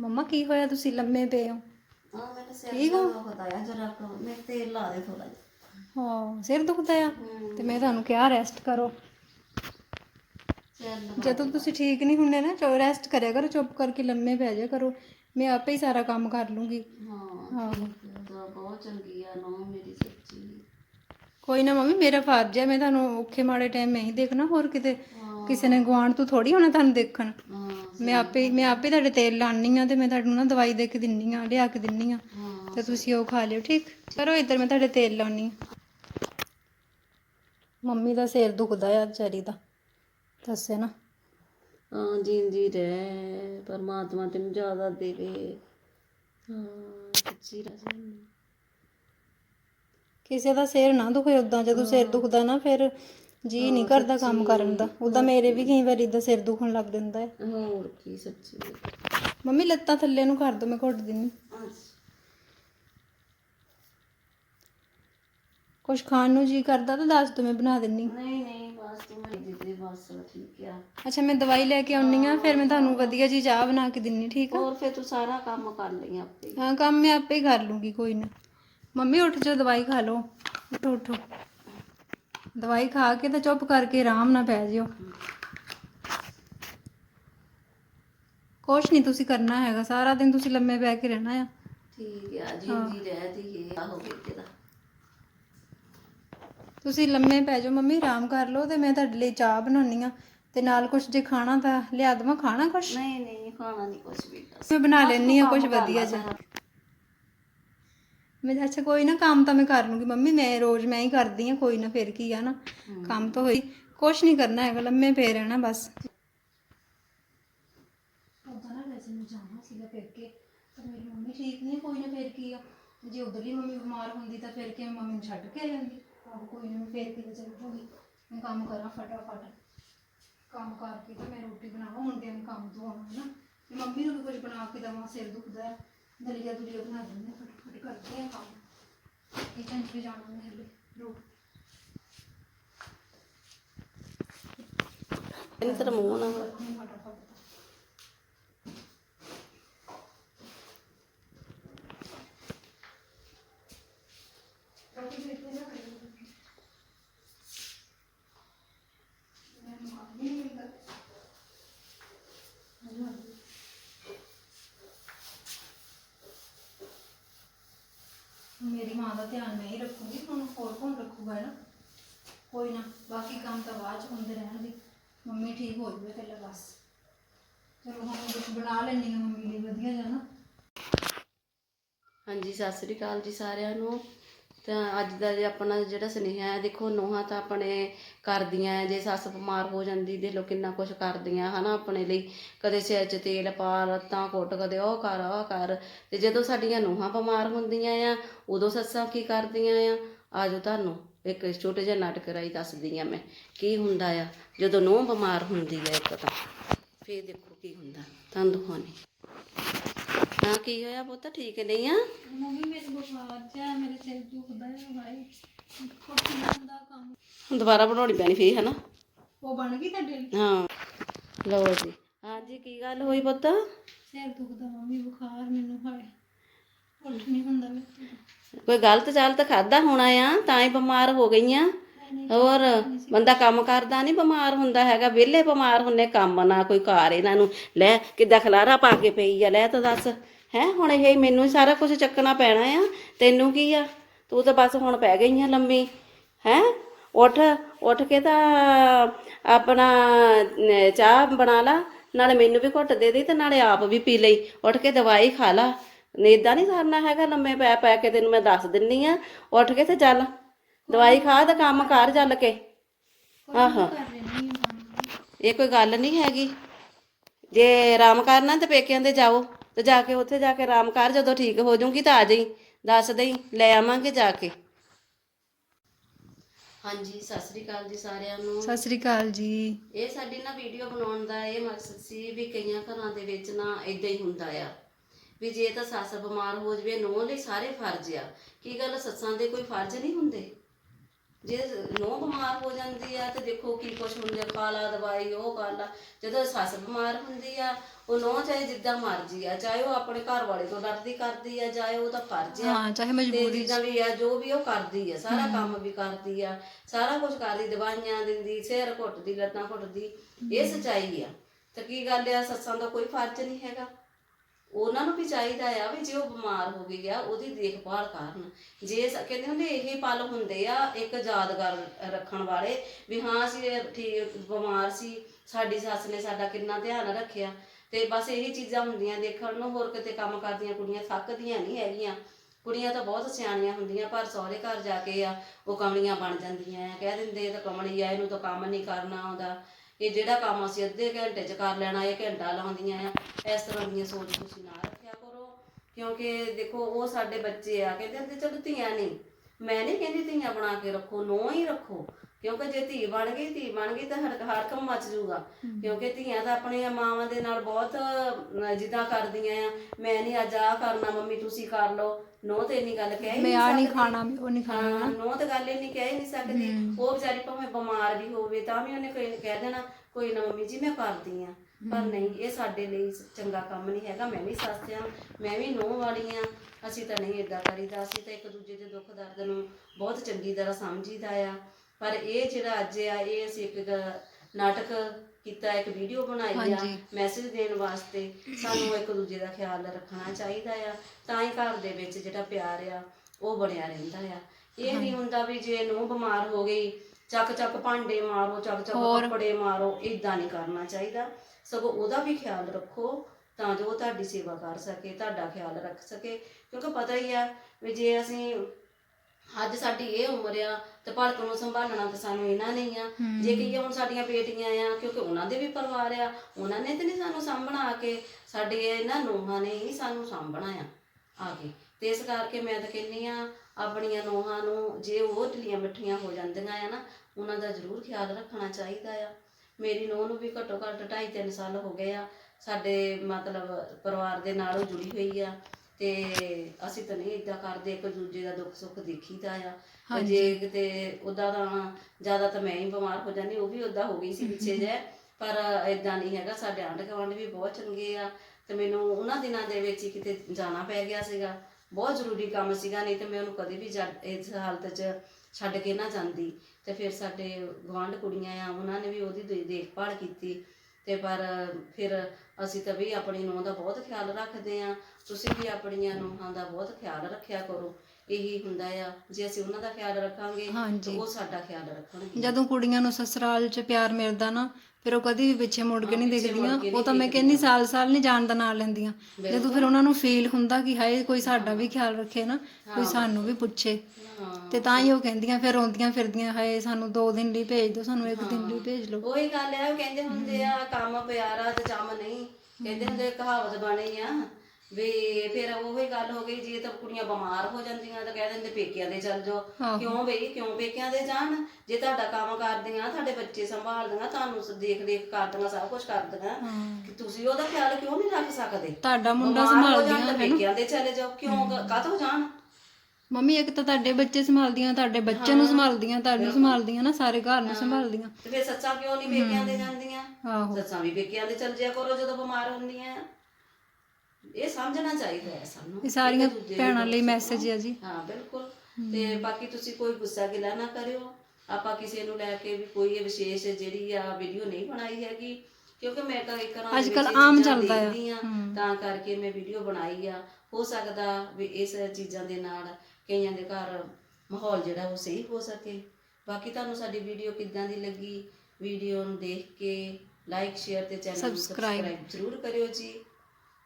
ਮੰਮਾ ਕੀ ਹੋਇਆ? ਤੁਸੀਂ ਲੰਮੇ ਪਏ ਹੋ। ਹਾਂ ਮੈਨੂੰ ਸਿਰ ਠੀਕ ਦਾ ਹੋ? ਪਤਾ ਆ ਜਰਾ ਕੋ। ਮੈਂ ਤੇਲ ਲਾ ਦੇ ਥੋੜਾ ਜਿਹਾ। ਹਾਂ ਸਿਰ ਦੁਖਦਾ ਆ? ਤੇ ਮੈਂ ਤੁਹਾਨੂੰ ਕਿਹਾ ਰੈਸਟ ਕਰੋ। ਸਿਰ ਜਦੋਂ ਤੁਸੀਂ ਠੀਕ ਨਹੀਂ ਹੁੰਦੇ ਨਾ ਚੋ ਰੈਸਟ ਕਰਿਆ ਕਰੋ ਚੁੱਪ ਕਰਕੇ ਲੰਮੇ ਪੈ ਜਾਇਆ ਕਰੋ। ਮੈਂ ਆਪੇ ਹੀ ਸਾਰਾ ਕੰਮ ਕਰ ਲੂੰਗੀ। ਹਾਂ ਹਾਂ। ਬਹੁਤ ਚੰਗੀ ਆ ਨੋ ਮੇਰੀ ਸੱਚੀ। ਕੋਈ ਨਾ ਮੰਮੀ ਮੇਰਾ ਫਰਜ਼ ਹੈ ਮੈਂ ਤੁਹਾਨੂੰ ਔਖੇ ਮਾੜੇ ਟਾਈਮ ਮੈਂ ਹੀ ਦੇਖਣਾ ਹੋਰ ਕਿਤੇ। ਕਿਸੇ ਨੇ ਗਵਾਂਢ ਤੋਂ ਥੋੜੀ ਹੋਣਾ ਤੁਹਾਨੂੰ ਦੇਖਣ। ਮੈਂ ਆਪੇ ਮੈਂ ਆਪੇ ਤੁਹਾਡੇ ਤੇਲ ਲਾਣੀ ਆ ਤੇ ਮੈਂ ਤੁਹਾਨੂੰ ਨਾ ਦਵਾਈ ਦੇ ਕੇ ਦਿੰਨੀ ਆ ਲਿਆ ਕੇ ਦਿੰਨੀ ਆ ਤੇ ਤੁਸੀਂ ਉਹ ਖਾ ਲਿਓ ਠੀਕ? ਕਰੋ ਇੱਧਰ ਮੈਂ ਤੁਹਾਡੇ ਤੇਲ ਲਾਉਣੀ ਮੰਮੀ ਦਾ ਸਿਰ ਦੁਖਦਾ ਆ ਵਿਚਾਰੀ ਦਾ। ਦੱਸੇ ਨਾ। ਹਾਂ ਜਿੰਦੀ ਰਹਿ ਪਰਮਾਤਮਾ ਤੈਨੂੰ ਜ਼ਿਆਦਾ ਦੇਵੇ। ਹਾਂ ਸੱਚੀ ਕਿਸੇ ਦਾ ਸਿਰ ਨਾ ਦੁਖੇ ਉਦਾਂ ਜਦੋਂ ਸਿਰ ਦੁਖਦਾ ਨਾ ਫਿਰ ਜੀ ਨਹੀਂ ਕਰਦਾ ਕੰਮ ਕਰਨ ਦਾ। ਉਦਾਂ ਮੇਰੇ ਵੀ ਕਈ ਵਾਰੀ ਇਦਾਂ ਸਿਰ ਦੁਖਣ ਲੱਗ ਜਾਂਦਾ ਹੈ। ਹੋਰ ਕੀ ਸੱਚੀ। ਮੰਮੀ ਲੱਤਾਂ ਥੱਲੇ ਨੂੰ ਕਰ ਦੋ ਮੈਂ ਘੁੱਟ ਦਿੰਨੀ। ਕੁਝ ਖਾਣ ਨੂੰ ਜੀ ਕਰਦਾ ਤਾਂ ਦੱਸ ਦੋ ਮੈਂ ਬਣਾ ਦਿੰਨੀ। ਨਹੀਂ ਨਹੀਂ ਬਸ ਤੂੰ ਮੈਂ ਦਿੱਤੀ ਬਸ ਠੀਕ ਆ। ਅੱਛਾ ਮੈਂ ਦਵਾਈ ਲੈ ਕੇ ਆਉਣੀ ਆ ਫਿਰ ਮੈਂ ਤੁਹਾਨੂੰ ਵਧੀਆ ਜੀ ਚਾਹ ਬਣਾ ਕੇ ਦਿੰਨੀ ਠੀਕ ਆ? ਹੋਰ ਫੇ ਤੂੰ ਸਾਰਾ ਕੰਮ ਕਰ ਲਈ ਆਪੇ। ਹਾਂ ਕੰਮ ਮੈਂ ਆਪੇ ਹੀ ਕਰ ਲੂੰਗੀ ਕੋਈ ਨਾ। ਮੰਮੀ ਉੱਠ ਜਾ ਦਵਾਈ ਖਾ ਲਓ। ਉੱਠੋ ਉੱਠੋ। ਦਵਾਈ ਖਾ ਕੇ ਤਾਂ ਚੁੱਪ ਕਰਕੇ ਆਰਾਮ ਨਾਲ ਪੈ ਜਿਓ। ਕੁਛ ਨਹੀਂ ਤੁਸੀਂ ਕਰਨਾ ਹੈਗਾ ਸਾਰਾ ਦਿਨ ਤੁਸੀਂ ਲੰਮੇ ਪੈ ਕੇ ਰਹਿਣਾ ਆ। ਠੀਕ ਆ ਜਿੰਦੀ ਰਹਿ ਦੀ ਆ ਹੋ ਗਈ ਤੇਰਾ ਤੁਸੀਂ ਲੰਮੇ ਪੈ ਜਾਓ ਮੰਮੀ ਆਰਾਮ ਕਰ ਲਓ ਤੇ ਮੈਂ ਤੁਹਾਡੇ ਲਈ ਚਾਹ ਬਣਾਉਣੀ ਆ ਤੇ ਨਾਲ ਕੁਝ ਜੇ ਖਾਣਾ ਤਾਂ ਲਿਆ ਦੇਵਾਂ ਖਾਣਾ ਕੁਛ? ਨਹੀਂ ਨਹੀਂ ਖਾਣਾ ਨਹੀਂ ਕੁਛ ਵੀ। ਮੈਂ ਬਣਾ ਲੈਣੀ ਆ ਕੁਝ ਵਧੀਆ ਜਿਹਾ। ਮੈਂ ਕਿਹਾ, ਅੱਛਾ ਕੋਈ ਨਾ ਕੰਮ ਤਾਂ ਮੈਂ ਕਰ ਲੂੰਗੀ ਮੰਮੀ ਮੈਂ ਰੋਜ਼ ਮੈਂ ਹੀ ਕਰਦੀ ਆ ਕੋਈ ਨਾ ਫਿਰ ਕੀ ਆ ਨਾ ਕੰਮ ਤਾਂ ਹੋਈ ਕੁਛ ਨਹੀਂ ਕਰਨਾ ਹੈਗਾ ਲੰਮੇ ਪਏ ਰਹਿਣਾ ਬਸ। ਉਦਾਂ ਨਾ ਵੈਸੇ ਮੈਂ ਜਾਣਾ ਸੀਗਾ ਫਿਰ ਕੇ ਪਰ ਮੇਰੀ ਮੰਮੀ ਠੀਕ ਨਹੀਂ ਕੋਈ ਨਾ ਫਿਰ ਕੀ ਆ। ਜੇ ਉਧਰਲੀ ਮੰਮੀ ਬਿਮਾਰ ਹੁੰਦੀ ਤਾਂ ਫਿਰ ਕਿ ਮੰਮੀ ਨੂੰ ਛੱਡ ਕੇ ਆ ਜਾਂਦੀ ਆਹ ਕੋਈ ਨਾ ਮੈਂ ਫਿਰ ਕਿਤੇ ਚੱਲ ਜੂਗੀ ਮੈਂ ਕੰਮ ਕਰਾਂ ਫਟਾਫਟ। ਕੰਮ ਕਰਕੇ ਤੇ ਮੈਂ ਰੋਟੀ ਬਣਾਵਾਂ ਮੁੰਡਿਆਂ ਨੂੰ ਕੰਮ ਤੋਂ ਆਉਣਾ ਨਾ ਤੇ ਮੰਮੀ ਨੂੰ ਵੀ ਕੁਝ ਬਣਾ ਕੇ ਦੇਵਾਂ ਸਿਰ ਦੁਖਦਾ ਹੈ। ਦਲੀਆ ਦੁਲੀਆ ਬਣਾ ਦਿੰਦੇ ਹਾਂ, ਫਟਾਫਟ ਕਰਦੇ ਆ ਕੰਮ ਕਿਚਨ 'ਚ ਵੀ ਜਾਣਾ ਮੈਂ ਹਲੇ ਰੋ ਇਹਨੂੰ ਤੇਰਾ ਮੂੰਹ ਨਾ ਫਟਾਫਟ ਰੋਟੀ ਕਿੱਥੇ ਜਾ ਰਹੀ ਹੈ ਮੈਂ ਮਾਰ ਨਹੀਂ ਮਿਲਦਾ ਮੇਰੀ ਮਾਂ ਦਾ ਧਿਆਨ ਮੈਂ ਹੀ ਰੱਖੂੰਗੀ, ਹੁਣ ਹੋਰ ਕੌਣ ਰੱਖੂਗਾ ਨਾ? ਕੋਈ ਨਾ, ਬਾਕੀ ਕੰਮ ਤਾਂ ਬਾਅਦ ਚ ਹੁੰਦੇ ਰਹਿਣਗੇ। ਮੰਮੀ ਠੀਕ ਹੋ ਜਾਵੇ ਪਹਿਲਾਂ ਬਸ। ਚਲੋ ਹੁਣ ਕੁਝ ਬਣਾ ਲੈਣੀ ਆ ਮੰਮੀ ਲਈ, ਵਧੀਆ ਜਿਹਾ ਹਾਂਜੀ, ਸਤਿ ਸ੍ਰੀ ਅਕਾਲ ਜੀ ਸਾਰਿਆਂ ਨੂੰ। ਤਾਂ ਅੱਜ ਦਾ ਜੇ ਆਪਣਾ ਜਿਹੜਾ ਸੁਨੇਹਾ ਹੈ ਦੇਖੋ ਨੋਹਾਂ ਤਾਂ ਆਪਣੇ ਕਰਦੀਆਂ ਹੈ, ਜੇ ਸੱਸ ਬਿਮਾਰ ਹੋ ਜਾਂਦੀ ਦੇ ਲੋ ਕਿੰਨਾ ਕੁਝ ਕਰਦੀਆਂ ਹਨਾ ਆਪਣੇ ਲਈ। ਕਦੇ ਸਿਰ 'ਚ ਤੇਲ ਪਾ ਲੱਤਾਂ ਕੁੱਟ ਕਦੇ ਉਹ ਕਰ ਉਹ ਕਰ। ਤੇ ਜਦੋਂ ਸਾਡੀਆਂ ਨੋਹਾਂ ਬਿਮਾਰ ਹੁੰਦੀਆਂ ਆ ਉਦੋਂ ਸੱਸਾਂ ਕੀ ਕਰਦੀਆਂ ਆ? ਆਜੋ ਤੁਹਾਨੂੰ ਇੱਕ ਛੋਟੇ ਜਿਹਾ ਨਾਟਕ ਰਾਈ ਦੱਸਦੀ ਆ ਮੈਂ ਕੀ ਹੁੰਦਾ ਆ? ਜਦੋਂ ਨੋਹ ਬਿਮਾਰ ਹੁੰਦੀ ਹੈ ਇੱਕ ਤਾਂ ਫੇਰ ਦੇਖੋ ਕੀ ਹੁੰਦਾ ਤੁਹਾਨੂੰ ਦਿਖਾਉਣੀ ਹਾਂ ਕੀ ਹੋਇਆ ਪੁੱਤ? ਠੀਕ ਨਹੀਂ ਆ? ਮੰਮੀ ਮੇਰੇ ਬੁਖਾਰ ਜਾ ਮੇਰੇ ਸਿਰ ਦੁਖਦਾ ਹੈ ਭਾਈ। ਕੁਝ ਨਹੀਂ ਹੁੰਦਾ ਕੰਮ। ਹੁਣ ਦੁਬਾਰਾ ਬਣਾਉਣੀ ਪੈਣੀ ਫੇਰ ਹਨਾ? ਉਹ ਬਣ ਗਈ ਤੁਹਾਡੇ ਲਈ? ਹਾਂ। ਲਓ ਜੀ। ਹਾਂਜੀ ਕੀ ਗੱਲ ਹੋਈ ਪੁੱਤ? ਸਿਰ ਦੁਖਦਾ ਮੰਮੀ ਬੁਖਾਰ ਮੈਨੂੰ ਹਾਏ। ਉੱਠ ਨਹੀਂ ਹੁੰਦਾ ਮੇਰੇ ਤੋਂ। ਕੋਈ ਗਲਤ ਚਾਲ ਖਾਦਾ ਹੋਣਾ ਆ ਤਾਂ ਹੀ ਬਿਮਾਰ ਹੋ ਗਈਆਂ। ਹੋਰ, ਬੰਦਾ ਕੰਮ ਕਰਦਾ ਨਹੀਂ ਬਿਮਾਰ ਹੁੰਦਾ ਹੈਗਾ, ਵਿਹਲੇ ਬਿਮਾਰ ਹੁੰਨੇ, ਕੰਮ ਨਾ ਕੋਈ ਕਾਰ ਇਹਨਾਂ ਨੂੰ। ਲੈ, ਕਿੱਦਾਂ ਖਲਾਰਾ ਪਾ ਕੇ ਪਈ ਆ, ਲੈ ਤਾਂ ਦੱਸ। ਹੈ, ਹੁਣ ਇਹ ਮੈਨੂੰ ਸਾਰਾ ਕੁਝ ਚੱਕਣਾ ਪੈਣਾ ਆ, ਤੈਨੂੰ ਕੀ ਆ? ਤੂੰ ਤਾਂ ਬਸ ਹੁਣ ਪੈ ਗਈ ਆ ਲੰਮੀ। ਹੈ, ਉੱਠ ਉੱਠ ਕੇ ਤਾਂ ਆਪਣਾ ਚਾਹ ਬਣਾ ਲਾ, ਨਾਲੇ ਮੈਨੂੰ ਵੀ ਘੁੱਟ ਦੇ ਦੇ ਤੇ ਨਾਲੇ ਆਪ ਵੀ ਪੀ ਲਈ। ਉੱਠ ਕੇ ਦਵਾਈ ਖਾ ਲਾ। ਇਦਾਂ ਨਹੀਂ ਕਰਨਾ ਹੈਗਾ, ਲੰਮੇ ਪੈ ਪੈ ਕੇ ਤੈਨੂੰ ਮੈਂ ਦੱਸ ਦਿੰਨੀ ਆ। ਉੱਠ ਕੇ ਤੇ ਚੱਲ। ਦਵਾਈ ਖਾ ਤੇ ਕੰਮ ਕਰ ਚੱਲ ਕੇ। ਆਹੋ। ਇਹ ਕੋਈ ਗੱਲ ਨਹੀਂ ਹੈਗੀ। ਜੇ ਆਰਾਮ ਕਰਨਾ ਤੇ ਪੇਕਿਆਂ ਦੇ ਜਾਓ ਤੇ ਜਾ ਕੇ ਉੱਥੇ ਜਾ ਕੇ ਆਰਾਮ ਕਰ ਜਦੋਂ ਠੀਕ ਹੋ ਜਾਊਗੀ ਤਾਂ ਆ ਜਾਈ। ਦੱਸ ਦੇਈ ਲੈ ਆਵਾਂਗੇ ਜਾ ਕੇ। ਹਾਂਜੀ ਸਤਿ ਸ੍ਰੀ ਅਕਾਲ ਜੀ ਸਾਰਿਆਂ ਨੂੰ। ਸਤਿ ਸ੍ਰੀ ਅਕਾਲ ਜੀ। ਇਹ ਸਾਡੀ ਨਾ ਵੀਡੀਓ ਬਣਾਉਣ ਦਾ ਇਹ ਮਕਸਦ ਸੀ ਵੀ ਕਈਆਂ ਘਰਾਂ ਦੇ ਵਿੱਚ ਨਾ ਇਦਾਂ ਹੀ ਹੁੰਦਾ ਆ। ਵੀ ਜੇ ਤਾਂ ਸੱਸ ਬਿਮਾਰ ਹੋ ਜਵੇ ਨੂੰਹ ਲਈ ਸਾਰੇ ਫਰਜ਼ ਆ। ਕੀ ਗੱਲ ਸੱਸਾਂ ਦੇ ਕੋਈ ਫਰਜ਼ ਨਹੀਂ ਹੁੰਦੇ? ਜੇ ਨੋ ਬਿਮਾਰ ਹੋ ਜਾਂਦੀ ਆ ਤੇ ਦੇਖੋ ਕੀ ਕੁਛ ਹੁੰਦੇ ਕਾਲਾ ਦਵਾਈ ਉਹ ਕਾਲਾ ਜਦੋਂ ਸੱਸ ਬਿਮਾਰ ਹੁੰਦੀ ਆ ਉਹ ਨੋ ਚਾਹੇ ਜਿੱਦਾਂ ਮਰਜ਼ੀ ਆ ਚਾਹੇ ਉਹ ਆਪਣੇ ਘਰ ਵਾਲੇ ਤੋਂ ਡਰਦੀ ਕਰਦੀ ਆ ਚਾਹੇ ਉਹਦਾ ਫਰਜ਼ ਆ। ਹਾਂ ਚਾਹੇ ਤੇ ਮਜਬੂਰੀ ਜਿੱਦਾਂ ਵੀ ਆ ਜੋ ਵੀ ਉਹ ਕਰਦੀ ਆ ਸਾਰਾ ਕੰਮ ਵੀ ਕਰਦੀ ਆ ਸਾਰਾ ਕੁਝ ਕਰਦੀ ਦਵਾਈਆਂ ਦਿੰਦੀ ਸਿਰ ਘੁੱਟਦੀ ਲੱਤਾਂ ਘੁੱਟਦੀ ਇਹ ਸਚਾਈ ਆ। ਤਾਂ ਕੀ ਗੱਲ ਆ ਸੱਸਾਂ ਦਾ ਕੋਈ ਫਰਜ਼ ਨਹੀਂ ਹੈਗਾ। ਉਹਨਾਂ ਨੂੰ ਵੀ ਚਾਹੀਦਾ ਆ ਵੀ ਜੇ ਉਹ ਬਿਮਾਰ ਹੋ ਗਈ ਆ, ਉਹਦੀ ਦੇਖਭਾਲ ਕਰਨ। ਜੇ ਸ- ਕਹਿੰਦੇ ਹੁੰਦੇ ਇਹ ਪਲ ਹੁੰਦੇ ਆ ਇੱਕ ਯਾਦਗਾਰ ਰੱਖਣ ਵਾਲੇ ਵੀ ਹਾਂ ਅਸੀਂ ਇਹ ਠੀਕ, ਬਿਮਾਰ ਸੀ, ਸਾਡੀ ਸੱਸ ਨੇ ਸਾਡਾ ਕਿੰਨਾ ਧਿਆਨ ਰੱਖਿਆ। ਤੇ ਬਸ ਇਹੀ ਚੀਜ਼ਾਂ ਹੁੰਦੀਆਂ ਦੇਖਣ ਨੂੰ, ਹੋਰ ਕਿਤੇ ਕੰਮ ਕਰਦੀਆਂ ਕੁੜੀਆਂ ਥੱਕਦੀਆਂ ਨਹੀਂ ਹੈਗੀਆਂ। ਕੁੜੀਆਂ ਤਾਂ ਬਹੁਤ ਸਿਆਣੀਆਂ ਹੁੰਦੀਆਂ, ਪਰ ਸਹੁਰੇ ਘਰ ਜਾ ਕੇ ਆ, ਉਹ ਕਮਲੀਆਂ ਬਣ ਜਾਂਦੀਆਂ ਆ। ਕਹਿ ਦਿੰਦੇ ਇਹ ਤਾਂ ਕਮਲੀ ਆ, ਇਹਨੂੰ ਤਾਂ ਕੰਮ ਨਹੀਂ ਕਰਨਾ ਆਉਂਦਾ। ਇਹ ਜਿਹੜਾ ਕੰਮ ਅਸੀਂ ਅੱਧੇ ਘੰਟੇ 'ਚ ਕਰ ਲੈਣਾ ਇਹ ਘੰਟਾ ਲਾਉਂਦੀਆਂ ਆ। ਇਸ ਤਰ੍ਹਾਂ ਦੀਆਂ ਸੋਚ ਤੁਸੀਂ ਨਾ ਰੱਖਿਆ ਕਰੋ। ਕਿਉਂਕਿ ਦੇਖੋ ਉਹ ਸਾਡੇ ਬੱਚੇ ਆ ਕਹਿੰਦੇ ਹੁੰਦੇ ਚਲੋ ਧੀਆਂ ਨਹੀਂ ਮੈਂ ਨਹੀਂ ਕਹਿੰਦੀ ਧੀਆਂ ਬਣਾ ਕੇ ਰੱਖੋ ਨੋ ਹੀ ਰੱਖੋ। ਕਿਉਂਕਿ ਜੇ ਧੀ ਬਣ ਗਈ ਧੀ ਬਣ ਗਈ ਤਾਂ ਹਰ ਹਰ ਕੰਮ ਮਚ ਜੂਗਾ ਕਿਉਂਕਿ ਧੀਆਂ ਤਾਂ ਆਪਣੀਆਂ ਮਾਵਾਂ ਦੇ ਨਾਲ ਬਹੁਤ ਜਿੱਦਾਂ ਕਰਦੀਆਂ ਆ। ਮੈਂ ਨਹੀਂ ਅੱਜ ਆ ਕਰਨਾ ਮੰਮੀ ਤੁਸੀਂ ਕਰ ਲਓ। ਨੋ ਤੇ ਇੰਨੀ ਗੱਲ ਕਹਿ ਹੀ ਮੈਂ ਆ ਨਹੀਂ ਸਕਦੀ। ਖਾਣਾ ਮੈਂ ਉਹ ਨਹੀਂ ਖਾਣਾ ਹਾਂ ਨੋ। ਤਾਂ ਗੱਲ ਇੰਨੀ ਕਹਿ ਹੀ ਨਹੀਂ ਸਕਦੀ। ਉਹ ਵਿਚਾਰੀ ਭਾਵੇਂ ਬਿਮਾਰ ਵੀ ਹੋਵੇ ਤਾਂ ਵੀ ਉਹਨੇ ਕੋਈ ਕਹਿ ਦੇਣਾ ਕੋਈ ਨਾ ਮੰਮੀ ਜੀ ਮੈਂ ਕਰਦੀ ਆ ਪਰ ਨਹੀਂ ਇਹ ਸਾਡੇ ਲਈ ਚੰਗਾ ਕੰਮ ਨਹੀਂ ਹੈਗਾ। ਮੈਂ ਵੀ ਸੱਸ ਆ ਮੈਂ ਵੀ ਨੋ ਵਾਲੀ ਆ ਅਸੀਂ ਤਾਂ ਨਹੀਂ ਇਦਾਂ ਕਰੀਦਾ। ਅਸੀਂ ਤਾਂ ਇੱਕ ਦੂਜੇ ਦੇ ਦੁੱਖ ਦਰਦ ਨੂੰ ਬਹੁਤ ਚੰਗੀ ਤਰ੍ਹਾਂ ਸਮਝੀਦਾ ਆ। ਪਰ ਇਹ ਜਿਹੜਾ ਅੱਜ ਆ ਇਹ ਅਸੀਂ ਇੱਕ ਗ- ਨਾਟਕ ਕੀਤਾ ਇੱਕ ਵੀਡੀਓ ਬਣਾਈ ਆ ਹਾਂਜੀ। ਮੈਸੇਜ ਦੇਣ ਵਾਸਤੇ। ਸਾਨੂੰ ਇੱਕ ਦੂਜੇ ਦਾ ਖਿਆਲ ਰੱਖਣਾ ਚਾਹੀਦਾ ਆ। ਤਾਂ ਹੀ ਘਰ ਦੇ ਵਿੱਚ ਜਿਹੜਾ ਪਿਆਰ ਆ ਉਹ ਬਣਿਆ ਰਹਿੰਦਾ ਆ। ਇਹ ਨਹੀਂ ਹੁੰਦਾ ਵੀ ਜੇ ਨੂੰ ਬਿਮਾਰ ਹੋ ਗਈ ਚੱਕ ਚੱਕ ਭਾਂਡੇ ਮਾਰੋ ਚੱਕ ਚੱਕ ਕੱਪੜੇ ਮਾਰੋ ਇਦਾਂ ਨਹੀਂ ਕਰਨਾ ਚਾਹੀਦਾ। ਸਗੋਂ ਉਹਦਾ ਵੀ ਖਿਆਲ ਰੱਖੋ ਤਾਂ ਜੋ ਉਹ ਤੁਹਾਡੀ ਸੇਵਾ ਕਰ ਸਕੇ ਤੁਹਾਡਾ ਖਿਆਲ ਰੱਖ ਸਕੇ। ਕਿਉਂਕਿ ਪਤਾ ਹੀ ਆ ਵੀ ਜੇ ਅਸੀਂ ਅੱਜ ਸਾਡੀ ਇਹ ਉਮਰ ਆ ਤੇ ਭਲਕ ਨੂੰ ਸੰਭਾਲਣਾ ਤਾਂ ਸਾਨੂੰ ਇਹਨਾਂ ਨੇ ਹੀ ਆ। ਜੇ ਕਹੀਏ ਹੁਣ ਸਾਡੀਆਂ ਬੇਟੀਆਂ ਆ ਕਿਉਂਕਿ ਉਹਨਾਂ ਦੇ ਵੀ ਪਰਿਵਾਰ ਆ ਉਹਨਾਂ ਨੇ ਤੇ ਨਹੀਂ ਸਾਨੂੰ ਸਾਂਭਣਾ ਆ ਕੇ। ਸਾਡੇ ਇਹਨਾਂ ਨੂੰਹਾਂ ਨੇ ਹੀ ਸਾਨੂੰ ਸਾਂਭਣਾ ਆ ਆ ਕੇ। ਤੇ ਇਸ ਕਰਕੇ ਮੈਂ ਤਾਂ ਕਹਿੰਨੀ ਆ ਆਪਣੀਆਂ ਨੂੰਹਾਂ ਨੂੰ ਜੇ ਉਹ ਢਿੱਲੀਆਂ ਮਿੱਠੀਆਂ ਹੋ ਜਾਂਦੀਆਂ ਆ ਨਾ ਉਹਨਾਂ ਦਾ ਜ਼ਰੂਰ ਖਿਆਲ ਰੱਖਣਾ ਚਾਹੀਦਾ ਆ। ਮੇਰੀ ਨੂੰਹ ਨੂੰ ਵੀ ਘੱਟੋ ਘੱਟ 2.5 3 ਸਾਲ ਹੋ ਗਏ ਆ। ਸਾਡੇ ਮਤਲਬ ਪਰਿਵਾਰ ਦੇ ਨਾਲ ਉਹ ਜੁੜੀ ਹੋਈ ਆ। ਤੇ ਅਸੀਂ ਤਾਂ ਨਹੀਂ ਇਦਾਂ ਕਰਦੇ ਇੱਕ ਦੂਜੇ ਦਾ ਦੁੱਖ ਸੁੱਖ ਦੇਖੀਦਾ ਆ। ਤੇ ਜੇ ਕਿਤੇ ਉਦਾਂ ਦਾ ਜ਼ਿਆਦਾ ਤਾਂ ਮੈਂ ਹੀ ਬਿਮਾਰ ਹੋ ਜਾਂਦੀ ਉਹ ਵੀ ਉਦਾਂ ਹੋ ਗਈ ਸੀ ਪਿੱਛੇ ਜੇ ਪਰ ਇਦਾਂ ਨਹੀਂ ਹੈਗਾ ਸਾਡੇ ਆਂਢ ਗੁਆਂਢ ਵੀ ਬਹੁਤ ਚੰਗੇ ਆ। ਤੇ ਮੈਨੂੰ ਉਹਨਾਂ ਦਿਨਾਂ ਦੇ ਵਿੱਚ ਹੀ ਕਿਤੇ ਜਾਣਾ ਪੈ ਗਿਆ ਸੀਗਾ। ਬਹੁਤ ਜ਼ਰੂਰੀ ਕੰਮ ਸੀਗਾ ਨਹੀਂ ਤੇ ਮੈਂ ਉਹਨੂੰ ਕਦੇ ਵੀ ਇਸ ਹਾਲਤ 'ਚ ਛੱਡ ਕੇ ਨਾ ਜਾਂਦੀ। ਤੇ ਫਿਰ ਸਾਡੇ ਗਵਾਂਢ ਕੁੜੀਆਂ ਆ ਉਹਨਾਂ ਨੇ ਵੀ ਉਹਦੀ ਦੇਖਭਾਲ ਕੀਤੀ। ਤੇ ਪਰ ਫਿਰ ਅਸੀਂ ਤਾਂ ਵੀ ਆਪਣੀ ਨੂੰਹ ਦਾ ਬਹੁਤ ਖਿਆਲ ਰੱਖਦੇ ਆ ਤੁਸੀਂ ਵੀ ਆਪਣੀਆਂ ਨੂੰਹਾਂ ਦਾ ਬਹੁਤ ਖਿਆਲ ਰੱਖਿਆ ਕਰੋ। ਇਹੀ ਹੁੰਦਾ ਆ ਜੇ ਅਸੀਂ ਉਹਨਾਂ ਦਾ ਖਿਆਲ ਰੱਖਾਂਗੇ ਤਾਂ। ਉਹ ਸਾਡਾ ਖਿਆਲ ਰੱਖਣਗੇ। ਜਦੋਂ ਕੁੜੀਆਂ ਨੂੰ ਸਸਰਾਲ 'ਚ ਪਿਆਰ ਮਿਲਦਾ ਨਾ ਫਿਰ ਉਹ ਕਦੀ ਵੀ ਪਿੱਛੇ ਮੁੜ ਕੇ ਨਹੀਂ ਦੇਖਦੀਆਂ। ਉਹ ਤਾਂ ਮੈਂ ਕਹਿੰਨੀ ਸਾਲ ਸਾਲ ਨਹੀਂ ਜਾਣ ਦਾ ਨਾਂ ਲੈਂਦੀਆਂ। ਜਦੋਂ ਫਿਰ ਉਹਨਾਂ ਨੂੰ ਫੀਲ ਹੁੰਦਾ ਕਿ ਹਾਏ ਕੋਈ ਸਾਡਾ ਵੀ ਖਿਆਲ ਰੱਖੇ ਨਾ ਕੋਈ ਸਾਨੂੰ ਵੀ ਪੁੱਛੇ। ਹਾਂ ਤੇ ਤਾਂ ਹੀ ਉਹ ਕਹਿੰਦੀਆਂ ਫਿਰ ਰੋਂਦੀਆਂ ਫਿਰਦੀਆਂ ਹਾਏ ਸਾਨੂੰ ਦੋ ਦਿਨ ਲਈ ਭੇਜ ਦਿਓ ਸਾਨੂੰ ਇੱਕ ਦਿਨ ਲਈ ਭੇਜ ਲਓ। ਉਹੀ ਗੱਲ ਹੈ ਉਹ ਕਹਿੰਦੇ ਹੁੰਦੇ ਆ ਕੰਮ ਪਿਆਰਾ ਤੇ ਚੰਮ ਨਹੀਂ। ਕਹਿੰਦੇ ਹੁੰਦੇ ਕਹਾਵਤ ਬਣੀ ਆ। ਵੀ ਫਿਰ ਉਹੀ ਗੱਲ ਹੋ ਗਈ ਜੇ ਤਾਂ ਕੁੜੀਆਂ ਬਿਮਾਰ ਹੋ ਜਾਂਦੀਆਂ ਤਾਂ ਕਹਿ ਦਿੰਦੇ ਪੇਕਿਆਂ ਦੇ ਚੱਲ ਜਾਓ। ਕਿਉਂ ਬਈ ਕਿਉਂ ਪੇਕਿਆਂ ਦੇ ਜਾਣ? ਜੇ ਤੁਹਾਡਾ ਕੰਮ ਕਰਦੀਆਂ ਤੁਹਾਡੇ ਬੱਚੇ ਸੰਭਾਲਦੀਆਂ ਤੁਹਾਨੂੰ ਦੇਖ ਦੇਖ ਕਰਦੀਆਂ ਸਭ ਕੁਝ ਕਰਦੀਆਂ ਕਿ ਤੁਸੀਂ ਉਹਦਾ ਖਿਆਲ ਕਿਉਂ ਨਹੀਂ ਰੱਖ ਸਕਦੇ? ਤੁਹਾਡਾ ਮੁੰਡਾ ਹੋ ਸੰਭਾਲਦੀਆਂ ਪੇਕਿਆਂ ਦੇ ਚਲੇ ਜਾਓ। ਕਿਉਂ? ਕਾਹਤੋਂ ਜਾਣ? ਮੰਮੀ ਇੱਕ ਤਾਂ ਤੁਹਾਡੇ ਬੱਚੇ ਸੰਭਾਲਦੀਆਂ ਤੁਹਾਡੇ ਬੱਚੇ ਨੂੰ ਸੰਭਾਲਦੀਆਂ ਤੁਹਾਨੂੰ ਸੰਭਾਲਦੀਆਂ ਨਾ ਸਾਰੇ ਘਰ ਨੂੰ ਸੰਭਾਲਦੀਆਂ। ਤੇ ਫਿਰ ਸੱਚਾਂ ਕਿਉਂ ਨਹੀਂ ਪੇਕਿਆਂ ਦੇ ਜਾਂਦੀਆਂ? ਸੱਸਾਂ ਵੀ ਪੇਕਿਆਂ ਦੇ ਚਲ ਜਿਆ ਕਰੋ ਜਦੋਂ ਬਿਮਾਰ ਹੁੰਦੀਆਂ। ਇਹ ਸਮਝਣਾ ਚਾਹੀਦਾ ਹੈ ਸਾਨੂੰ ਇਹ ਸਾਰੀਆਂ ਇੱਕ ਦੂਜੇ ਦੀ ਭੈਣਾਂ ਲਈ ਮੈਸੇਜ ਹੈ ਜੀ। ਹਾਂ ਬਿਲਕੁਲ। ਤੇ ਬਾਕੀ ਤੁਸੀਂ ਕੋਈ ਗੁੱਸਾ ਗਿਲਾ ਨਾ ਕਰਿਓ। ਆਪਾਂ ਕਿਸੇ ਨੂੰ ਲੈ ਕੇ ਵੀ ਕੋਈ ਇਹ ਵਿਸ਼ੇਸ਼ ਜਿਹੜੀ ਆ ਵੀਡੀਓ ਨਹੀਂ ਬਣਾਈ ਹੈਗੀ ਕਿਉਂਕਿ ਮੈਂ ਤਾਂ ਇੱਕ ਨਾਲ ਅੱਜ-ਕੱਲ੍ਹ ਆਮ ਚੱਲਦਾ ਆ। ਤਾਂ ਕਰਕੇ ਮੈਂ ਵੀਡੀਓ ਬਣਾਈ ਆ। ਹੋ ਸਕਦਾ ਵੀ ਇਸ ਚੀਜ਼ਾਂ ਦੇ ਨਾਲ ਕਈਆਂ ਦੇ ਘਰ ਮਾਹੌਲ ਜਿਹੜਾ ਉਹ ਸਹੀ ਹੋ ਸਕੇ। ਬਾਕੀ ਤੁਹਾਨੂੰ ਸਾਡੀ ਵੀਡੀਓ ਕਿੱਦਾਂ ਦੀ ਲੱਗੀ ਵੀਡੀਓ ਨੂੰ ਦੇਖ ਕੇ ਲਾਈਕ ਸ਼ੇਅਰ ਤੇ ਚੈਨਲ ਨੂੰ Subscribe। ਸਬਸਕ੍ਰਾਈਬ ਜ਼ਰੂਰ ਕਰਿਓ ਜੀ।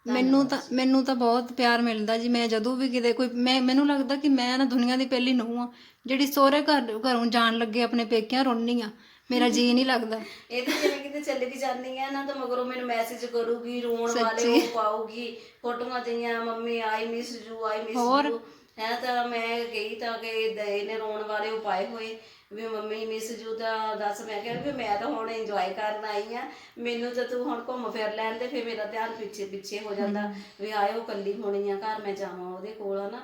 ਮੈਨੂੰ ਤਾਂ ਮੈਨੂੰ ਤਾਂ ਬਹੁਤ ਪਿਆਰ ਮਿਲਦਾ ਜੀ ਮੈਂ ਜਦੋਂ ਵੀ ਕਿਤੇ ਕੋਈ ਮੈਂ ਮੈਨੂੰ ਲੱਗਦਾ ਕਿ ਮੈਂ ਨਾ ਦੁਨੀਆ ਦੀ ਪਹਿਲੀ ਨੂੰਹ ਆ ਜਿਹੜੀ ਸਹੁਰੇ ਘਰ ਘਰੋਂ ਜਾਣ ਲੱਗੇ ਆਪਣੇ ਪੇਕਿਆਂ ਰੋਣੀ ਆ। ਮੇਰਾ ਜੀ ਨਹੀਂ ਲੱਗਦਾ। ਇਹ ਤਾਂ ਜਿਵੇਂ ਕਿਤੇ ਚੱਲੇ ਵੀ ਜਾਂਦੀ ਆ ਨਾ ਤਾਂ ਮਗਰੋਂ ਮੈਨੂੰ ਮੈਸੇਜ ਕਰੂਗੀ ਰੋਣ ਵਾਲੇ ਉਹ ਪਾਉਗੀ ਫੋਟੋਆਂ ਜਈਆਂ mummy I miss you I miss you ਹੈ ਤਾਂ ਮੈਂ ਗਈ ਤਾਂ ਕਿ ਇਹਨੇ ਰੋਣ ਵਾਲੇ ਉਹ ਪਾਏ ਹੋਏ। ਵੀ ਮੰਮੀ ਮਿਸ ਯੂ ਤਾਂ ਦੱਸ ਮੈਂ ਕਿਹਾ ਵੀ ਮੈਂ ਤਾਂ ਹੁਣ ਇੰਜੋਏ ਕਰਨ ਆਈ ਆ। ਮੈਨੂੰ ਤਾਂ ਤੂੰ ਹੁਣ ਘੁੰਮ ਫਿਰ ਲੈਣ ਤੇ ਫਿਰ ਮੇਰਾ ਧਿਆਨ ਪਿੱਛੇ ਪਿੱਛੇ ਹੋ ਜਾਂਦਾ ਵੀ ਉਹ ਕੱਲੀ ਹੋਣੀ ਆ ਘਰ ਮੈਂ ਜਾਵਾਂ ਉਹਦੇ ਕੋਲ ਨਾ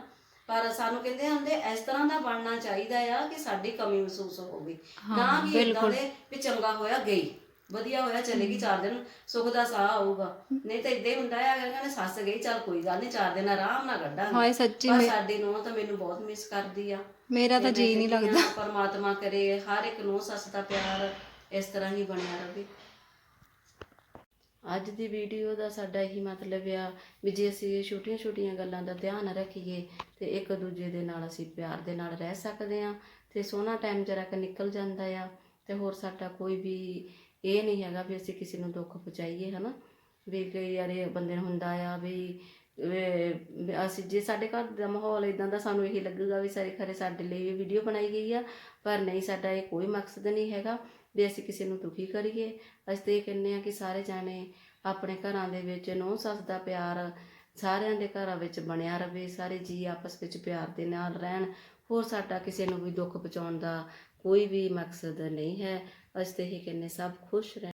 ਪਰ ਸਾਨੂੰ ਕਹਿੰਦੇ ਹੁੰਦੇ ਇਸ ਤਰ੍ਹਾਂ ਦਾ ਬਣਨਾ ਚਾਹੀਦਾ ਆ ਕਿ ਸਾਡੀ ਕਮੀ ਮਹਿਸੂਸ ਹੋਵੇ। ਨਾ ਕਿ ਇਦਾਂ। ਦੇ ਵੀ ਚੰਗਾ ਹੋਇਆ ਗਈ। ਵਧੀਆ ਹੋਇਆ ਚਲੇਗੀ ਚਾਰ ਦਿਨ ਸੁੱਖ ਦਾ ਸਾਹ ਆਊਗਾ। ਨਹੀਂ ਤਾਂ ਇਦਾਂ ਹੀ ਹੁੰਦਾ ਹੈ ਅਗਰ ਕਹਿੰਦੇ ਸੱਸ ਗਈ ਚੱਲ ਕੋਈ ਗੱਲ ਨਹੀਂ ਚਾਰ ਦਿਨ ਆਰਾਮ ਨਾਲ ਕੱਢਾਂਗੇ। ਹਾਏ ਸੱਚੀ ਪਰ ਮੇ- ਸਾਡੀ ਨੂੰ ਤਾਂ ਮੈਨੂੰ ਬਹੁਤ ਮਿਸ ਕਰਦੀ ਆ। ਮੇਰਾ ਤਾਂ ਜੀ ਨਹੀਂ ਲੱਗਦਾ। ਪਰਮਾਤਮਾ ਕਰੇ ਹਰ ਇੱਕ ਨੂੰ ਸੱਸ ਦਾ ਪਿਆਰ ਇਸ ਤਰ੍ਹਾਂ ਹੀ ਬਣਿਆ ਰਹੇ। ਅੱਜ ਦੀ ਵੀਡੀਓ ਦਾ ਸਾਡਾ ਇਹੀ ਮਤਲਬ ਆ ਵੀ ਜੇ ਅਸੀਂ ਛੋਟੀਆਂ-ਛੋਟੀਆਂ ਗੱਲਾਂ ਦਾ ਧਿਆਨ ਰੱਖੀਏ ਤੇ ਇੱਕ ਦੂਜੇ ਦੇ ਨਾਲ ਅਸੀਂ ਪਿਆਰ ਦੇ ਨਾਲ ਰਹਿ ਸਕਦੇ ਆ ਤੇ ਸੋਹਣਾ ਟਾਈਮ ਜਰਾ ਕ ਨਿਕਲ ਜਾਂਦਾ ਆ ਤੇ ਹੋਰ ਸਾਡਾ ਕੋਈ ਵੀ ਇਹ ਨਹੀਂ ਹੈਗਾ ਵੀ ਅਸੀਂ ਕਿਸੇ ਨੂੰ ਦੁੱਖ ਪਹੁੰਚਾਈਏ, ਹਨਾ? ਵੀ ਕਈ ਵਾਰੀ ਬੰਦੇ ਨੂੰ ਹੁੰਦਾ ਆ ਵੀ ਅਸੀਂ ਜੇ ਸਾਡੇ ਘਰ ਦਾ ਮਾਹੌਲ ਇਦਾਂ ਦਾ ਸਾਨੂੰ ਇਹੀ ਲੱਗੂਗਾ ਵੀ ਸਾਰੇ ਖਰੇ ਸਾਡੇ ਲਈ ਇਹ ਵੀਡੀਓ ਬਣਾਈ ਗਈ ਆ, ਪਰ ਨਹੀਂ, ਸਾਡਾ ਇਹ ਕੋਈ ਮਕਸਦ ਨਹੀਂ ਹੈਗਾ ਵੀ ਅਸੀਂ ਕਿਸੇ ਨੂੰ ਦੁਖੀ ਕਰੀਏ। ਅਸੀਂ ਤੇ ਇਹ ਕਹਿੰਦੇ ਆ ਕਿ ਸਾਰੇ ਜਾਣੇ ਆਪਣੇ ਘਰਾਂ ਦੇ ਵਿੱਚ ਨੂੰ ਸੱਸ ਦਾ ਪਿਆਰ ਸਾਰਿਆਂ ਦੇ ਘਰਾਂ ਵਿੱਚ ਬਣਿਆ ਰਵੇ, ਸਾਰੇ ਜੀ ਆਪਸ ਵਿੱਚ ਪਿਆਰ ਦੇ ਨਾਲ ਰਹਿਣ। ਹੋਰ ਸਾਡਾ ਕਿਸੇ ਨੂੰ ਵੀ ਦੁੱਖ ਪਹੁੰਚਾਉਣ ਦਾ ਕੋਈ ਵੀ ਮਕਸਦ ਨਹੀਂ ਹੈ। ਅਸੀਂ ਤੇ ਇਹ ਕਹਿੰਦੇ ਸਭ ਖੁਸ਼ ਰਹਿਣ।